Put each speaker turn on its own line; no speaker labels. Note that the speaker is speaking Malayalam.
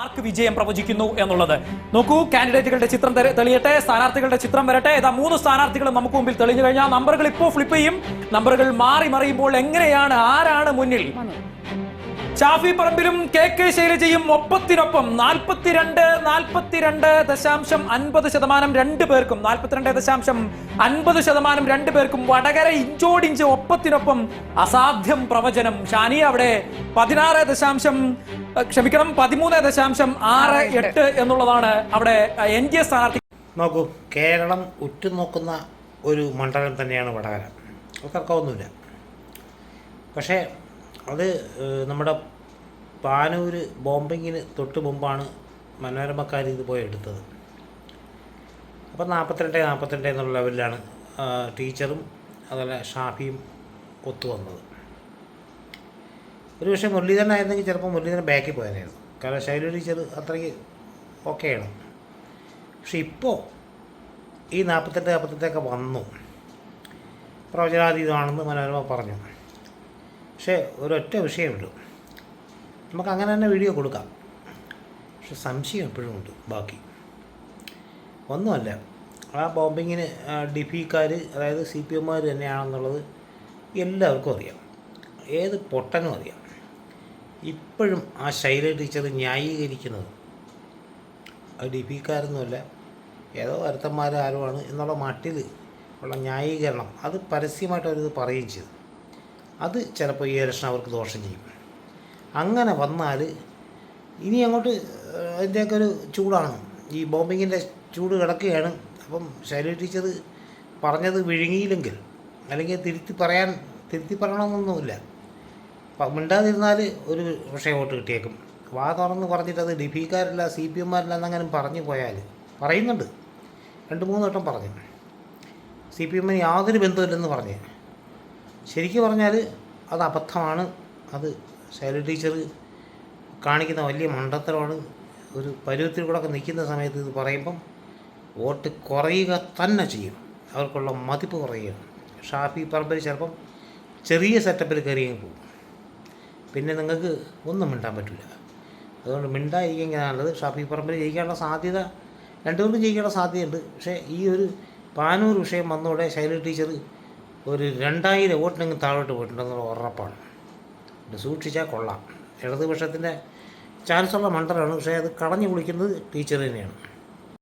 ആർക്ക് വിജയം പ്രവചിക്കുന്നു എന്നുള്ളത്. നോക്കൂ കാൻഡിഡേറ്റുകളുടെ ചിത്രം തെര- തെളിയട്ടെ സ്ഥാനാർത്ഥികളുടെ ചിത്രം വരട്ടെ. ഇതാ മൂന്ന് സ്ഥാനാർത്ഥികളും നമുക്ക് മുമ്പിൽ തെളിഞ്ഞു കഴിഞ്ഞാൽ നമ്പറുകൾ ഇപ്പോൾ ഫ്ലിപ്പ് ചെയ്യും. നമ്പറുകൾ മാറി മറിയുമ്പോൾ എങ്ങനെയാണ് ആരാണ് മുന്നിൽ? ഷാഫി പറമ്പിലും കെ കെ ശൈലജയും ഒപ്പത്തിനൊപ്പം നാൽപ്പത്തിരണ്ട് നാൽപ്പത്തിരണ്ട് ദശാംശം അൻപത് ശതമാനം രണ്ട് പേർക്കും നാൽപ്പത്തിരണ്ട് ദശാംശം അൻപത് ശതമാനം രണ്ട് പേർക്കും വടകര ഇഞ്ചോടിഞ്ച് ഒപ്പത്തിനൊപ്പം അസാധ്യം പ്രവചനം. ഷാനി അവിടെ പതിനാറ് ദശാംശം ക്ഷമിക്കണം പതിമൂന്ന് ദശാംശം ആറ് എട്ട്. എന്നുള്ളതാണ് അവിടെ എൻ ഡി എ സ്ഥാനാർത്ഥി
നോക്കൂ കേരളം ഉറ്റുനോക്കുന്ന ഒരു മണ്ഡലം തന്നെയാണ് വടകര. അത് തർക്കമൊന്നുമില്ല പക്ഷേ അത് നമ്മുടെ പാനൂര് ബോംബിങ്ങിന് തൊട്ട് മുമ്പാണ് മനോരമക്കാർ ഇത് പോയി എടുത്തത്. അപ്പം നാൽപ്പത്തിരണ്ട് നാൽപ്പത്തിരണ്ട് എന്നുള്ള ലെവലിലാണ് ടീച്ചറും അതുപോലെ ഷാഫിയും ഒത്തു വന്നത്. ഒരു പക്ഷേ മുരളീധരൻ ആയിരുന്നെങ്കിൽ ചിലപ്പോൾ മുരളീധരൻ ബാക്കിൽ പോയതായിരുന്നു. കാരണം ശൈലു ടീച്ചർ അത്രയ്ക്ക് ഓക്കെയാണ്. പക്ഷെ ഇപ്പോൾ ഈ നാൽപ്പത്തെട്ട് നാൽപ്പത്തെട്ടൊക്കെ വന്നു. പ്രവചനാതീതമാണെന്ന് മനോരമ പറഞ്ഞു. പക്ഷേ ഒരൊറ്റ വിഷയമുള്ളൂ നമുക്ക് അങ്ങനെ തന്നെ വീഡിയോ കൊടുക്കാം. പക്ഷെ സംശയം എപ്പോഴും ഉണ്ട് ബാക്കി. ഒന്നുമല്ല ആ ബോംബിങ്ങിന് ഡിഫിക്കാർ അതായത് സി പി എമ്മാർ തന്നെയാണെന്നുള്ളത് എല്ലാവർക്കും അറിയാം. ഏത് പൊട്ടനും അറിയാം. ഇപ്പോഴും ആ ശൈല ടീച്ചർ ന്യായീകരിക്കുന്നത് ആ ഡി പിക്കാരൊന്നുമല്ല ഏതോ ആണ് എന്നുള്ള മട്ടിൽ ഉള്ള ന്യായീകരണം. അത് പരസ്യമായിട്ട് അവരിത് പറയുകയും ചെയ്തു. അത് ചിലപ്പോൾ ഈ ഇലക്ഷൻ അവർക്ക് ദോഷം ചെയ്യും. അങ്ങനെ വന്നാൽ ഇനി അങ്ങോട്ട് അതിന്റെയൊക്കെ ഒരു ചൂടാണ്. ഈ ബോംബിങ്ങിന്റെ ചൂട് കിടക്കുകയാണ്. അപ്പം ശൈലജ ടീച്ചർ പറഞ്ഞത് വിഴുങ്ങിയില്ലെങ്കിൽ അല്ലെങ്കിൽ തിരുത്തി പറയാൻ തിരുത്തി പറയണമെന്നൊന്നുമില്ല. മിണ്ടാതിരുന്നാൽ ഒരു പക്ഷേ വോട്ട് കിട്ടിയേക്കും. വാ പറഞ്ഞിട്ട് അത് ഡിഫിക്കാരല്ല സി പി എമ്മാരല്ല എന്നങ്ങനെ പറഞ്ഞു പോയാൽ പറയുന്നുണ്ട്. രണ്ട് മൂന്ന് വട്ടം പറഞ്ഞു. സി പി എമ്മിന് യാതൊരു ബന്ധമില്ലെന്ന് പറഞ്ഞ്. ശരിക്കും പറഞ്ഞാൽ അത് അബദ്ധമാണ്. അത് ശൈല ടീച്ചർ കാണിക്കുന്ന വലിയ മണ്ടത്തരമാണ്. ഒരു പരുവത്തിൽ കൂടെ ഒക്കെ നിൽക്കുന്ന സമയത്ത് ഇത് പറയുമ്പം വോട്ട് കുറയുക തന്നെ ചെയ്യും. അവർക്കുള്ള മതിപ്പ് കുറയുകയാണ്. ഷാഫി പറമ്പിൽ ചിലപ്പം ചെറിയ സെറ്റപ്പിൽ കയറിയും പോകും. പിന്നെ നിങ്ങൾക്ക് ഒന്നും മിണ്ടാൻ പറ്റില്ല അതുകൊണ്ട് മിണ്ടായിരിക്കും നല്ലത്. ഷാഫി പറമ്പിൽ ജയിക്കാനുള്ള സാധ്യത രണ്ടുപേർക്കും ജയിക്കാനുള്ള സാധ്യതയുണ്ട്. പക്ഷേ ഈ ഒരു പാനൂർ വിഷയം വന്നതോടെ ശൈല ടീച്ചർ ഒരു രണ്ടായിരം വോട്ടിനെങ്കിൽ താഴോട്ട് പോയിട്ടുണ്ടെന്നുള്ള ഉറപ്പാണ്. ഇത് സൂക്ഷിച്ചാൽ കൊള്ളാം. ഇടതുപക്ഷത്തിന്റെ ചാൻസുള്ള മണ്ഡലമാണ് പക്ഷേ അത് കളഞ്ഞു കുളിക്കുന്നത് ടീച്ചർ തന്നെയാണ്.